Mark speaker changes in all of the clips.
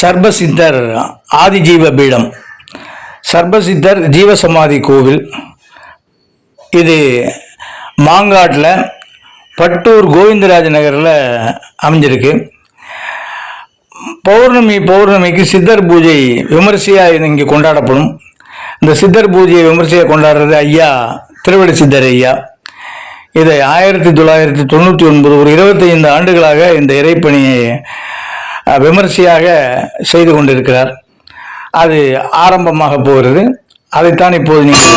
Speaker 1: சர்பசித்தர் ஆதிஜீவ பீடம். சர்பசித்தர் ஜீவசமாதி கோவில். இது மாங்காட்டில் பட்டூர் கோவிந்தராஜ நகரில் அமைஞ்சிருக்கு. பௌர்ணமி பௌர்ணமிக்கு சித்தர் பூஜை விமரிசையாக இங்கே கொண்டாடப்படும். இந்த சித்தர் பூஜையை விமரிசையாக கொண்டாடுறது ஐயா திருவடி சித்தர் ஐயா. இதை ஆயிரத்தி தொள்ளாயிரத்தி தொண்ணூற்றி ஒன்பது ஒரு இருபத்தைந்து ஆண்டுகளாக இந்த இறைப்பணியை விமரிசையாக செய்து கொண்டிருக்கிறார். அது ஆரம்பமாக போகிறது. அதைத்தான் இப்போது நீங்கள்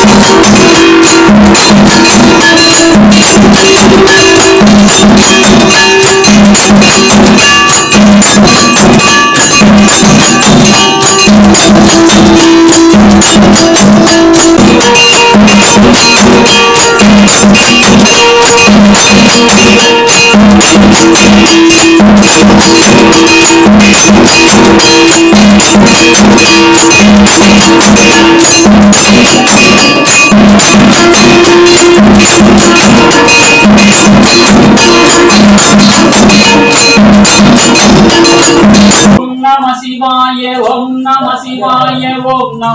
Speaker 2: Thank you.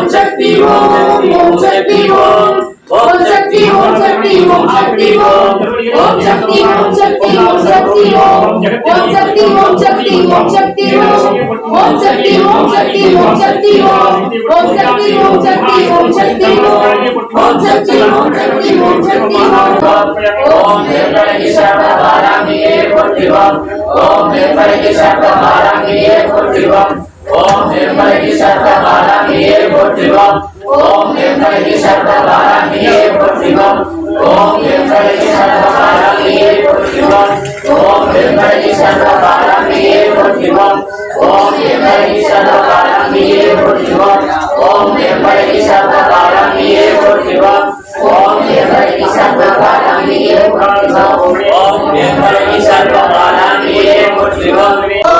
Speaker 3: ओम शक्ति ओम ओम शक्ति ओम ओम शक्ति ओम शक्ति ओम शक्ति ओम ओम शक्ति ओम शक्ति ओम शक्ति ओम ओम शक्ति ओम शक्ति ओम शक्ति ओम ओम शक्ति ओम शक्ति ओम शक्ति ओम ओम शक्ति ओम शक्ति ओम शक्ति ओम ओम शक्ति ओम शक्ति ओम शक्ति ओम ओम निर्मलि शरणं वारामि एव कुटिवम् ओम निर्मलि शरणं वारामि एव कुटिवम् ओम निर्मलि सर्वभारानिये पुत्रिवम् ओम निर्मलि सर्वभारानिये पुत्रिवम् ओम निर्मलि सर्वभारानिये पुत्रिवम् ओम निर्मलि सर्वभारानिये पुत्रिवम् ओम निर्मलि सर्वभारानिये पुत्रिवम् ओम निर्मलि सर्वभारानिये पुत्रिवम् ओम निर्मलि सर्वभारानिये पुत्रिवम् ओम निर्मलि सर्वभारानिये पुत्रिवम्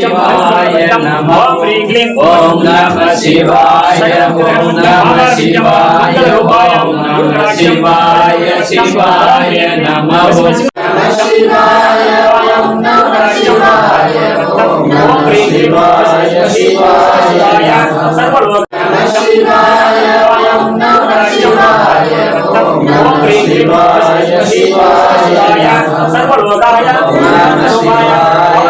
Speaker 3: சிவாய ஓம் நம சிவாய ஓம் நம சிவாய சிவாய நம
Speaker 4: ஓம் நம சிவாய ஓம் நம சிவாய ஓம் நம சிவாய சிவாய சிவாய நம ஓம் நம சிவாய ஓம் நம சிவாய ஓம் நம சிவாய சிவாய நம ஓம்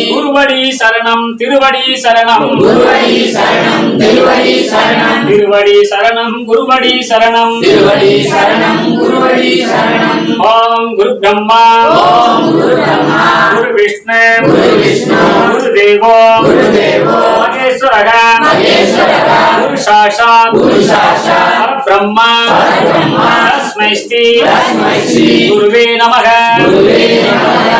Speaker 2: குருவடி சரணம் திருவடி சரணம்.
Speaker 4: குருவடி சரணம் திருவடி சரணம்.
Speaker 2: திருவடி சரணம் குருவடி சரணம்.
Speaker 4: திருவடி சரணம் குருவடி சரணம்.
Speaker 2: ஓம் குரு பிரம்மா.
Speaker 4: ஓம் குரு பிரம்மா.
Speaker 2: குரு விஷ்ணு.
Speaker 4: குரு விஷ்ணு.
Speaker 2: குரு தேவோ.
Speaker 4: குரு தேவோ.
Speaker 2: மகேஸ்வரக.
Speaker 4: மகேஸ்வரக.
Speaker 2: குரு சாஷாத்
Speaker 4: குரு சாட்சாத்
Speaker 2: பிரம்ம தஸ்மை ஸ்ரீ.
Speaker 4: தஸ்மை ஸ்ரீ.
Speaker 2: குருவே நமக.
Speaker 4: குருவே நமः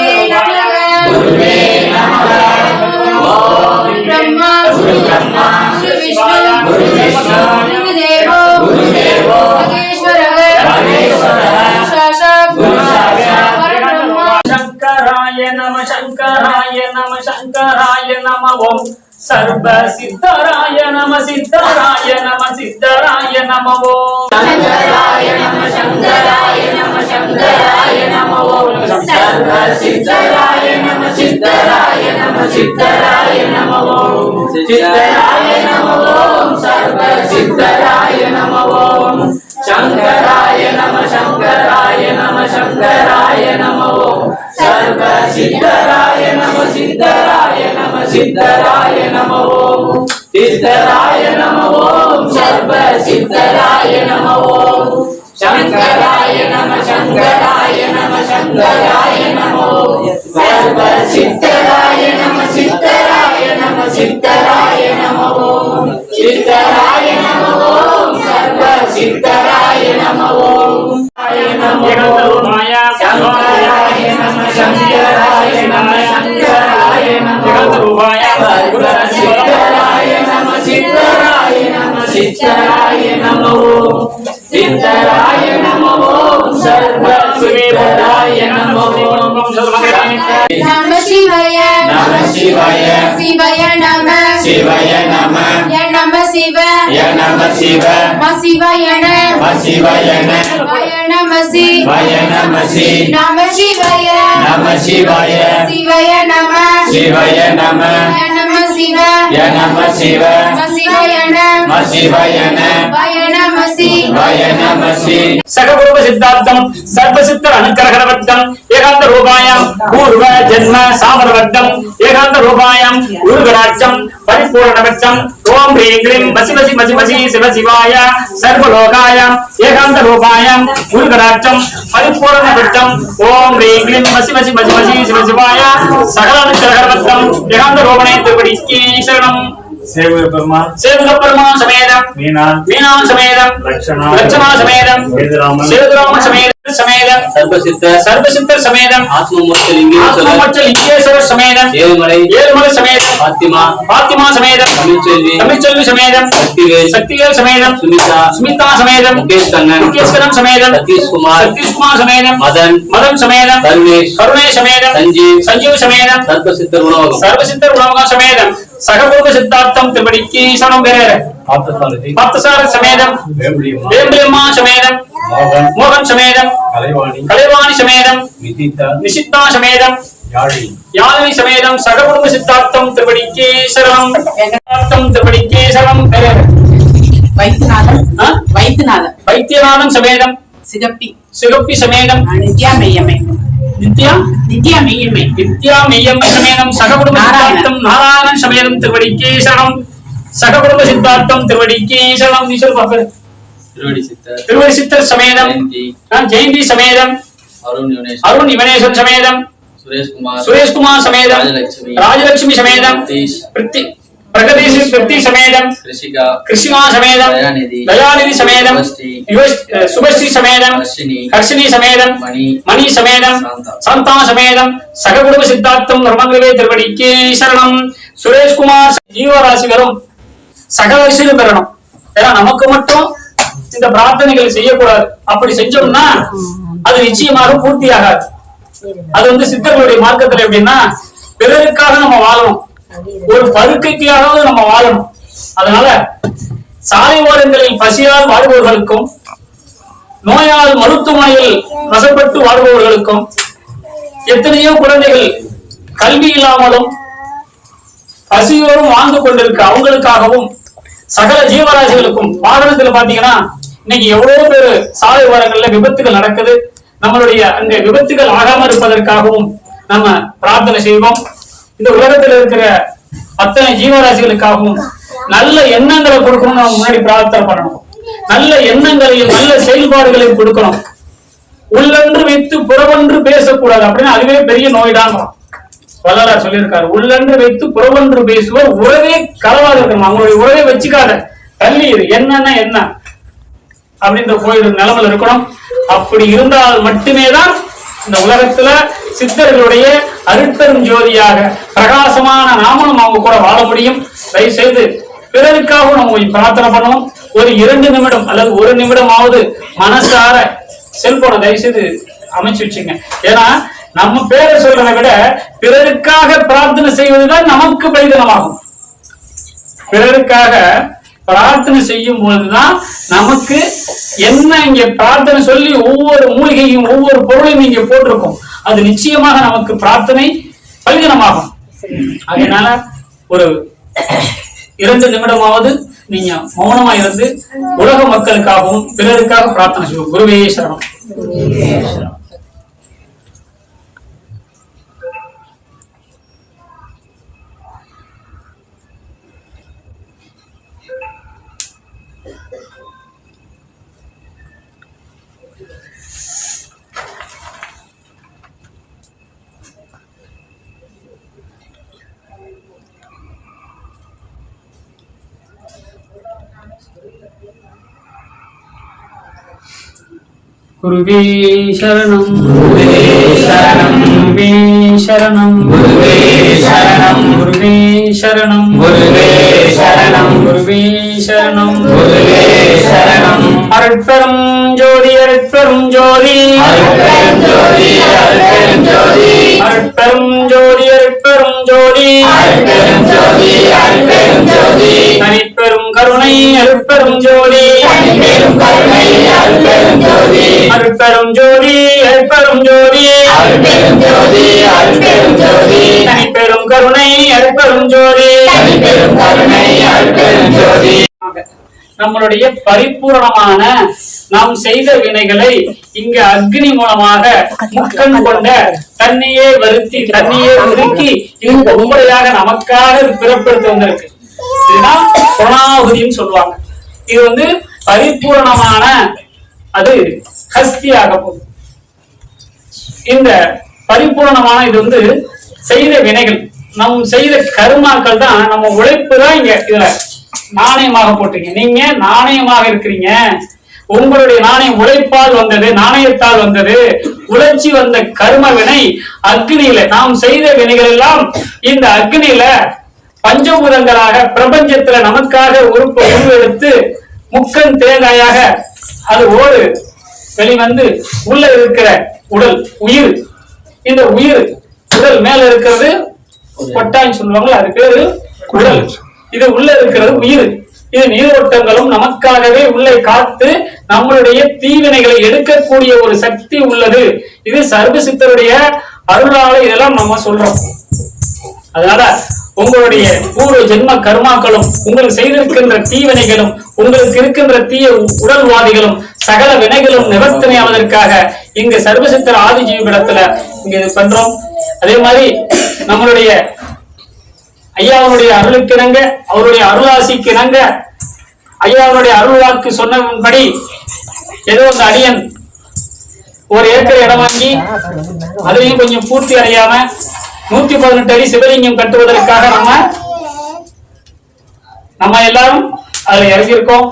Speaker 2: சங்கராய நம ஓம் சர்வ சித்தராய நம சித்தராய நம சித்தராய நம ஓம்
Speaker 4: சங்கராய நம சங்கராய நம சங்கராய நம ஓம் சர்வ சித்தராய நம சித்தராய நம சித்தராய நம ஓம் சித்தராய நம ஓம் சர்வ சித்தராய நம ஓம் சங்கராய நம சித்தராய நம சித்தராய நம ஓம் சித்தராய நம ஓம் சர்வ சித்தராய நம ஓம் சங்கராய நம சங்கராய நம சங்கராய நம ஓம் சர்வ சித்தராய நம சித்தராய நம சித்தராய நம ஓம் சித்தராய நம ஓம் சர்வ சித்தராய நம ஓம்
Speaker 2: ஏகந்தரூபாய
Speaker 4: சங்கராய சித்தராய நம. சித்தராய நம. சர்வ சித்தராய நம.
Speaker 5: நம சிவாய.
Speaker 4: நம சிவாய.
Speaker 5: சிவாய நம.
Speaker 4: சிவய நம.
Speaker 5: ய நம சிவ.
Speaker 4: ய நம சிவ.
Speaker 5: ம சிவாயன
Speaker 4: ம சிவயன
Speaker 5: வய நம சி.
Speaker 4: வய நம சி.
Speaker 5: நம சிவாய.
Speaker 4: நம சிவாய.
Speaker 5: சிவாய நம.
Speaker 4: சிவய நம.
Speaker 5: ய நம சிவ.
Speaker 4: ய நம சிவ.
Speaker 5: ம सकगुरूप
Speaker 4: सिद्धार्थम सर्वसिद्ध अनुग्रहण
Speaker 2: वर्गम एकांत रूपायाम पूर्व जन्म सामर एकांत रूपायाम गुरुगराज्यम परिपूर्ण ओम ह्रीं क्लीं वसि वसि वसि वसि शिव शिवाय सर्वलोकायाम एकांत रूपायाम गुरुगराज्यम परिपूर्ण ओम ह्रीं क्लीं वसि वसि वसि वसि शिव शिवाय सकल अनुग्रहण एकांत रूपणे त्रिपुरी సేవక సమేదం సేవక బ్రహ్మ
Speaker 1: రక్షణ. రక్షణ
Speaker 2: సమేతం. సేవరామ సమేతం. சமேதம்.
Speaker 4: சர்வசித்த
Speaker 2: சர்வசித்தர் சமேதம்.
Speaker 4: ஆத்மமோட்ச லிங்கேஸ்வரர்.
Speaker 2: ஆத்மமற்ற லிங்கேஸ்வரர் சமேதம்.
Speaker 4: ஏழுமலை.
Speaker 2: ஏழுமலை சமேதம்.
Speaker 4: பாத்திமா.
Speaker 2: பாத்திமா சமேதம்.
Speaker 4: தமிழ்ச்செல்வி.
Speaker 2: தமிழ்ச்செல்வி சமேதம்.
Speaker 4: சக்திவேல்.
Speaker 2: சக்திவேல் சமேதம்.
Speaker 4: சுமிதா
Speaker 2: சுமிதா சமேதம்.
Speaker 4: முகேஷ் கண்ணன்
Speaker 2: முகேஸ்வரன் சமேதம்.
Speaker 4: சதீஷ்குமார்.
Speaker 2: சதீஷ்குமார் சமேதம்.
Speaker 4: மதன்.
Speaker 2: மதன் சமேதம்.
Speaker 4: கருணேஷ்
Speaker 2: கருணே சமேதம்.
Speaker 4: சஞ்சீவ்.
Speaker 2: சஞ்சீவ் சமேதம்.
Speaker 4: சர்வசித்தர் உணவகம்.
Speaker 2: சர்வசித்தர் உலகம் சமேதம். சகபூர்வ சித்தார்த்தம் திருப்படிக்கு சனம் பெற
Speaker 6: பார்த்தசாரதி
Speaker 2: பக்தசார சமேதம்.
Speaker 6: வேம்புலியம்மா
Speaker 2: சமேதம்.
Speaker 6: மோகன்.
Speaker 2: சமேதம்.
Speaker 6: கலைவாணி.
Speaker 2: சமேதம். நிஷித்தா சமேதம். யாழினி சமேதம். சககுடும்ப சித்தார்த்தம் திருப்படிக்கேசரம் திருப்படிக்கேசரம்
Speaker 7: வைத்தியநாதன். வைத்தியநாதன்.
Speaker 2: வைத்தியநாதன் சமேதம்.
Speaker 7: சிகப்பி.
Speaker 2: சிகப்பி சமேதம்.
Speaker 7: நித்யா மெய்யம்மை.
Speaker 2: நித்யா?
Speaker 7: நித்யா மெய்யம்மை.
Speaker 2: நித்யா மெய்யம்மை சமேதம். சககுடும்ப சித்தார்த்தம். நாராயணன் சமேதம் திருவடிக்கேசனம் சககுடும்ப சித்தார்த்தம் திருவடிக்கேசனம் நீ சொல்லு
Speaker 4: திருவடி சித்தர்
Speaker 2: சமேதம்
Speaker 4: ஜெயந்தி
Speaker 2: சமேதம்
Speaker 4: அருண்
Speaker 2: யுவனேசன் சமேதம்
Speaker 4: சுரேஷ்குமார்
Speaker 2: சமேதம்
Speaker 4: ராஜலட்சுமி
Speaker 2: சமேதம் பிரித்தி பிரகதீசி திருப்தி சமேதம்
Speaker 4: கிருஷிகா
Speaker 2: சமேதம்
Speaker 4: தயாநிதி
Speaker 2: சமேதம்
Speaker 4: சுபஸ்ரீ
Speaker 2: சமேதம்
Speaker 4: ஹர்ஷினி
Speaker 2: சமேதம்
Speaker 4: மணி
Speaker 2: சமேதம்
Speaker 4: சந்தா.
Speaker 2: சமேதம் சககுடும்ப சித்தார்த்தம் தர்மங்களே திருவடிக்கு சரணம். சுரேஷ்குமார் ஜீவராசி வரும் பெறணும். ஏன்னா நமக்கு மட்டும் இந்த பிரார்த்தனைகள் செய்யக்கூடாது. அப்படி செஞ்சோம்னா அது நிச்சயமாக பூர்த்தியாகாது. அது வந்து சித்தர்களுடைய மார்க்கத்துல எப்படின்னா பிறருக்காக நம்ம வாழணும். ஒரு பருக்கைக்காகவது நம்ம வாழணும். அதனால சாலை ஓரங்களில் பசியால் வாழ்பவர்களுக்கும் நோயால் மருத்துவமனையில் வசப்பட்டு வாழ்பவர்களுக்கும் எத்தனையோ குழந்தைகள் கல்வி இல்லாமலும் பசியோடும் வாழ்ந்து கொண்டிருக்க அவங்களுக்காகவும் சகல ஜீவராசிகளுக்கும் வாகனத்துல பாத்தீங்கன்னா இன்னைக்கு எவ்வளவு பேர் சாலை ஓரங்கள்ல விபத்துகள் நடக்குது. நம்மளுடைய அங்க விபத்துகள் ஆகாம இருப்பதற்காகவும் நம்ம பிரார்த்தனை செய்வோம். இந்த உலகத்துல இருக்கிற அத்தனை ஜீவராசிகளுக்காகவும் நல்ல எண்ணங்களை கொடுக்கணும்னு நம்ம முன்னாடி பிரார்த்தனை பண்ணணும். நல்ல எண்ணங்களையும் நல்ல செயல்பாடுகளையும் கொடுக்கணும். உள்ளன்று வைத்து புறவன்று பேசக்கூடாது அப்படின்னு அதுவே பெரிய நோய்தாங்கிறோம். வள்ளலார் சொல்லியிருக்காரு உள்ளன்று வைத்து புறவன்று பேசுவோர் உறவே கலவாக இருக்கணும். அவங்களுடைய உறவே வச்சுக்காத. தள்ளி என்னன்னா என்ன? அப்படின்ற கோயில் நிலமல இருக்கணும். அப்படி இருந்தால் மட்டுமே தான் இந்த உலகத்துல சித்தர்களுடைய அருட்பெரும் ஜோதியாக பிரகாசமான நாமளும் அவங்க கூட வாழ முடியும். தயவு செய்து பிறருக்காகவும் நம்ம பிரார்த்தனை பண்ணுவோம் ஒரு இரண்டு நிமிடம் அல்லது ஒரு நிமிடமாவது மனசார செல்போனை தயவு செய்து அமைச்சு வச்சுங்க. ஏன்னா நம்ம பேரை சொல்றதை விட பிறருக்காக பிரார்த்தனை செய்வதுதான் நமக்கு பிரயோஜனமாகும் பிறருக்காக பிரார்த்தனை செய்யும் பொழுதுதான் நமக்கு என்ன இங்க பிரார்த்தனை சொல்லி ஒவ்வொரு மூலிகையும் ஒவ்வொரு பொருளையும் இங்க போட்டிருக்கோம். அது நிச்சயமாக நமக்கு பிரார்த்தனை பலிதனமாகும் அதனால ஒரு இரண்டு நிமிடமாவது நீங்க மௌனமா இருந்து உலக மக்களுக்காகவும் பிறருக்காக பிரார்த்தனை செய்வோம். குருவே சரணம். குருவே சரணம். குருவே சரணம். குருவே சரணம்.
Speaker 4: குருவே சரணம்.
Speaker 2: குருவே சரணம்.
Speaker 4: குருவே சரணம்.
Speaker 2: குருவே சரணம்.
Speaker 4: குருவே சரணம்.
Speaker 2: அருட்பெரும் ஜோதி அருட்பெரும் ஜோதி.
Speaker 4: அருட்பெரும் ஜோதி அருட்பெரும் ஜோதி.
Speaker 2: அருட்பெரும் ஜோதி அருட்பெரும் ஜோதி.
Speaker 4: அருட்பெரும் ஜோதி அருட்பெரும் ஜோதி.
Speaker 2: தனிப்பெரும் கருணை அருட்பெரும் ஜோதி.
Speaker 4: அருட்பெரும் ஜோதி.
Speaker 2: அருட்பெரும் ஜோதி தனிப்பெரும் கருணை அருட்பெரும் ஜோதி. நம்மளுடைய பரிபூரணமான நாம் செய்த வினைகளை இங்க அக்னி மூலமாக முக்கண் கொண்ட தண்ணியே வருத்தி தண்ணியே உருக்கி இது பொம்பளையாக நமக்காக பிறப்பெடுத்து வந்திருக்கு. இதுதான் புரணாகுதின்னு சொல்லுவாங்க. இது வந்து பரிபூரணமான அது ஹஸ்தியாக போகுது. இந்த பரிபூரணமான இது வந்து செய்த வினைகள் நம் செய்த கருமாக்கள் தான் நம்ம உழைப்பு தான் இங்க இதுல நாணயமாக போட்டீங்க. நீங்க நாணயமாக இருக்கிறீங்க. உங்களுடைய நாணயம் உழைப்பால் வந்தது நாணயத்தால் வந்தது உழைச்சி வந்த கர்ம வினை அக்னியில. நாம் செய்த வினைகள் எல்லாம் இந்த அக்னியில பஞ்சபூதங்களாக பிரபஞ்சத்துல நமக்காக உறுப்பு உருவெடுத்து முக்கன் தேங்காயாக அது ஓடு வெளிவந்து உள்ள இருக்கிற உடல் உயிர். இந்த உயிர் உடல் மேல இருக்கிறது கொட்டான்னு சொல்லுவாங்களா அது பேரு உடல். இது உள்ள இருக்கிறது உயிர். இது நீரோட்டங்களும் நமக்காகவே உள்ளே காத்து நம்மளுடைய தீவினைகளை எடுக்கக்கூடிய ஒரு சக்தி உள்ளது. இது சர்வசித்தருடைய அருளால இதெல்லாம் நம்ம சொல்றோம். அதனால உங்களுடைய பூர்வ ஜென்ம கர்மாக்களும் உங்களுக்கு செய்திருக்கின்ற தீவினைகளும் உங்களுக்கு இருக்கின்ற தீய உடல்வாதிகளும் சகல வினைகளும் நிவர்த்தனை ஆவதற்காக இங்க சர்வசித்தர் ஆதி ஜீவிடத்துல இங்க இது பண்றோம். அதே மாதிரி நம்மளுடைய ஐயாவுடைய அருளுக்கிணங்க அவருடைய அருளாசிக்கிணங்க ஐயாவுடைய அருள் வாக்கு சொன்னபடி ஏதோ அந்த அடியன் ஒரு ஏக்கர் இடம் வாங்கி அதையும் கொஞ்சம் பூர்த்தி அடையாம நூத்தி பதினெட்டு அடி சிவலிங்கம் கட்டுவதற்காக நம்ம நம்ம எல்லாரும் அதுல இறங்கியிருக்கோம்.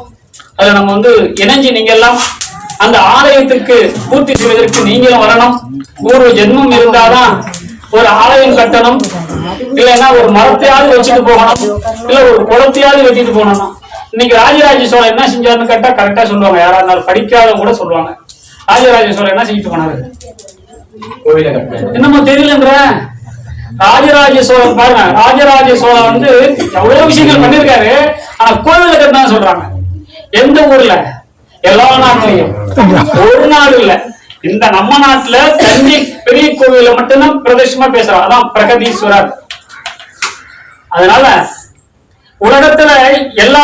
Speaker 2: அதுல நம்ம வந்து இணைஞ்சு நீங்க எல்லாம் அந்த ஆலயத்துக்கு பூர்த்தி செய்வதற்கு நீங்களும் வரணும். பூர்வ ஜென்மம் இருந்தாதான் ஒரு ஆலயம் கட்டணும். இல்லைன்னா ஒரு மரத்தையாவது வச்சுட்டு போகணும். இல்ல ஒரு குளத்தையாவது வச்சுட்டு போகணும் இன்னைக்கு ராஜராஜ சோழன் என்ன செஞ்சாருன்னு கேட்டா கரெக்டா சொல்லுவாங்க. யாரா இருந்தாலும் படிக்காதவங்க கூட சொல்லுவாங்க. ராஜராஜ சோழன் என்ன செஞ்சுட்டு போனாரு? என்னமோ தெரியலன்ற. ராஜராஜ சோழன் பாருங்க. ராஜராஜ சோழன் வந்து எவ்வளவு விஷயங்கள் பண்ணிருக்காரு. ஆனா கோவில கட்டினா சொல்றாங்க. எந்த ஊர்ல? எல்லா நாட்டிலையும். ஒரு நாடு இல்ல. இந்த நம்ம நாட்டுல தஞ்சை பெரிய கோவில மட்டும்தான் பிரதேசமா பேசுறோம் அதான் பிரகதீஸ்வரர். அதனால உலகத்துல எல்லா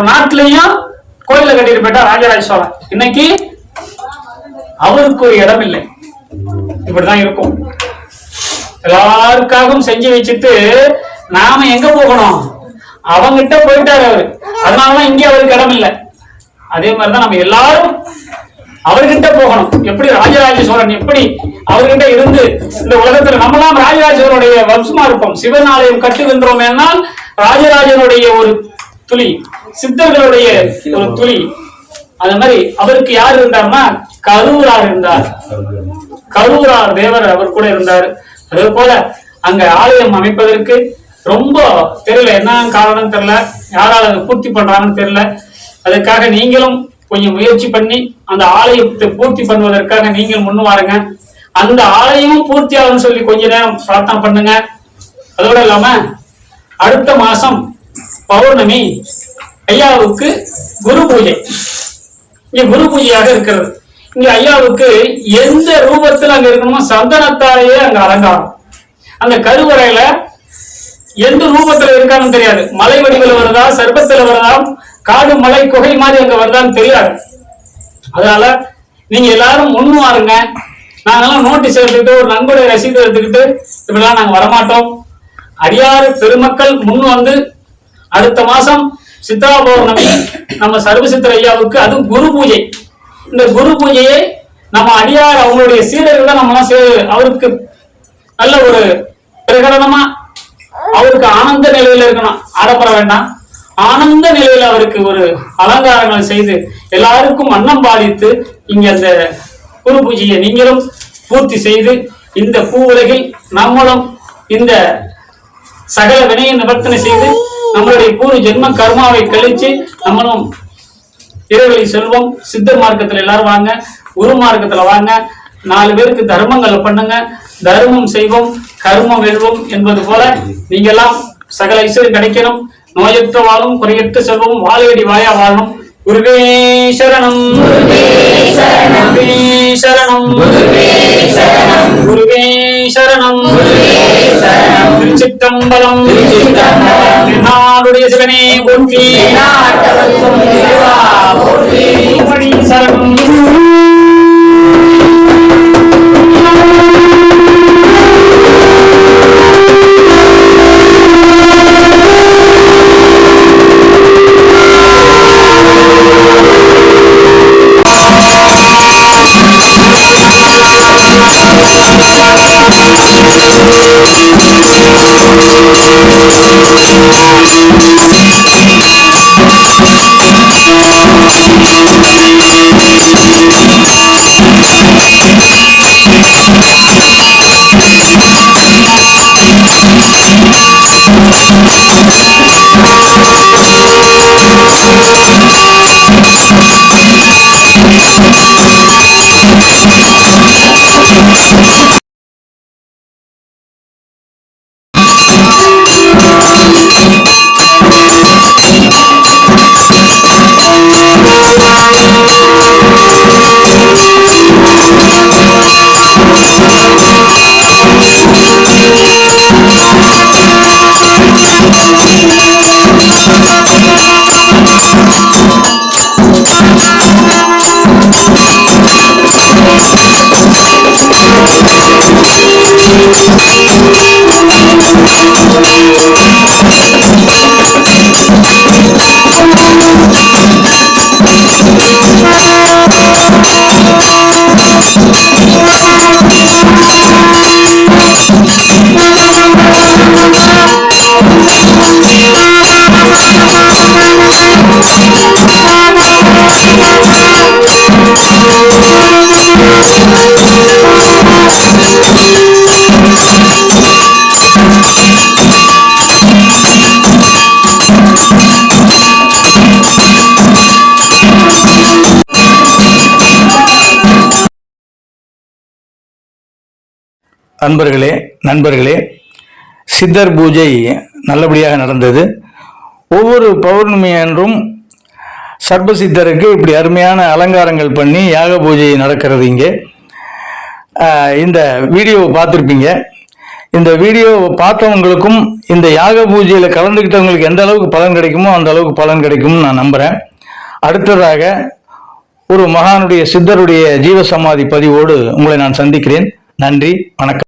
Speaker 2: நாட்டிலையும் கோயில கட்டிட்டு போயிட்டா ராஜராஜ சோழன். இன்னைக்கு அவருக்கு ஒரு இடம் இல்லை இப்படிதான் இருக்கும். எல்லாருக்காகவும் செஞ்சு வச்சுட்டு நாம எங்க போகணும்? அவங்கிட்ட போயிட்டாரு அவரு. அதனாலதான் இங்கே அவருக்கு இடம் இல்லை அதே மாதிரிதான் நம்ம எல்லாரும் அவர்கிட்ட போகணும். எப்படி ராஜராஜ சோழன் எப்படி அவர்கிட்ட இருந்து இந்த உலகத்துல நம்மளாம் ராஜராஜ சோழனுடைய வம்சமா இருப்போம். சிவன் ஆலயம் கட்டுகின்றோம் என்னால் ராஜராஜனுடைய ஒரு துளி சித்தர்களுடைய ஒரு துளி. அது மாதிரி அவருக்கு யார் இருந்தார்னா கரூரார் இருந்தார். கரூரார் தேவர் அவர் கூட இருந்தார். அதே போல அங்க ஆலயம் அமைப்பதற்கு ரொம்ப தெரியல என்ன காரணம் தெரியல யாரால அதை பூர்த்தி பண்றாங்கன்னு தெரியல. அதுக்காக நீங்களும் கொஞ்சம் முயற்சி பண்ணி அந்த ஆலயத்தை பூர்த்தி பண்ணுவதற்காக நீங்கள் முன் வாருங்க. அந்த ஆலயமும் பூர்த்தி ஆகும்னு சொல்லி கொஞ்ச நேரம் பிரார்த்தனை பண்ணுங்க. அதோட இல்லாம அடுத்த மாசம் பௌர்ணமி ஐயாவுக்கு குரு பூஜை. இங்க குரு பூஜையாக இருக்கிறது. இங்க ஐயாவுக்கு எந்த ரூபத்துல அங்க இருக்கணுமோ சந்தனத்தாலேயே அங்க அலங்காரம். அந்த கருவறையில எந்த ரூபத்துல இருக்கான்னு தெரியாது. மலை வடிவில் வருதா சர்பத்துல வருதா காடு மலை குகை மாதிரி அங்க வருதான்னு தெரியாது. அதனால நீங்க எல்லாரும் ஒண்ணு வாருங்க நாங்கெல்லாம் நோட்டீஸ் எடுத்துக்கிட்டு ஒரு நன்கொடை ரசீது எடுத்துக்கிட்டு இப்படிலாம் நாங்க வரமாட்டோம். அடியாறு பெருமக்கள் முன் வந்து அடுத்த மாசம் சித்ரா பௌர்ணமி நம்ம சர்வசித்திர ஐயாவுக்கு அதுவும் குரு பூஜை. இந்த குரு பூஜையை நம்ம அடியார் அவங்களுடைய சீடர்கள் தான் அவருக்கு நல்ல ஒரு பிரகடனமா அவருக்கு ஆனந்த நிலையில இருக்கணும். ஆடப்பட வேண்டாம். ஆனந்த நிலையில அவருக்கு ஒரு அலங்காரங்கள் செய்து எல்லாருக்கும் அன்னம் பாலித்து இங்க அந்த குரு பூஜையை நீங்களும் பூர்த்தி செய்து இந்த பூ உலகில் நம்மளும் இந்த சகல வினையை நிவர்த்தனை செய்து நம்மளுடைய பூர்வ ஜென்ம கர்மாவை கழிச்சு நம்மளும் இறைவழி செல்வம் சித்தர் மார்க்கத்துல எல்லாரும் வாங்க குரு மார்க்கத்துல வாங்க நாலு பேருக்கு தர்மங்களை பண்ணுங்க. தர்மம் செய்வோம் கர்மம் வெல்வோம் என்பது போல நீங்க எல்லாம் சகல ஐஸ்வர்யம் கிடைக்கணும். நோயற்ற வாழும் குறையற்ற செல்வம் வாழையடி வாயா வாழணும். குருவே சரணம். குருவே சரணம். குருவே சரணம். திருச்சிற்றம்பலம். நாடுடைய சிவனே போற்றி திருப்படி சரணம்
Speaker 6: Thank you. Thank you.
Speaker 1: அன்பர்களே நண்பர்களே சித்தர் பூஜை நல்லபடியாக நடந்தது. ஒவ்வொரு பௌர்ணமி அன்றும் சர்ப சித்தருக்கு இப்படி அருமையான அலங்காரங்கள் பண்ணி யாக பூஜை நடக்கிறது இங்கே. இந்த வீடியோவை பார்த்துருப்பீங்க. இந்த வீடியோவை பார்த்தவங்களுக்கும் இந்த யாக பூஜையில் கலந்துக்கிட்டவங்களுக்கு எந்த அளவுக்கு பலன் கிடைக்குமோ அந்த அளவுக்கு பலன் கிடைக்கும்னு நான் நம்புகிறேன் அடுத்ததாக ஒரு மகானுடைய சித்தருடைய ஜீவசமாதி பதிவோடு உங்களை நான் சந்திக்கிறேன். நன்றி வணக்கம்.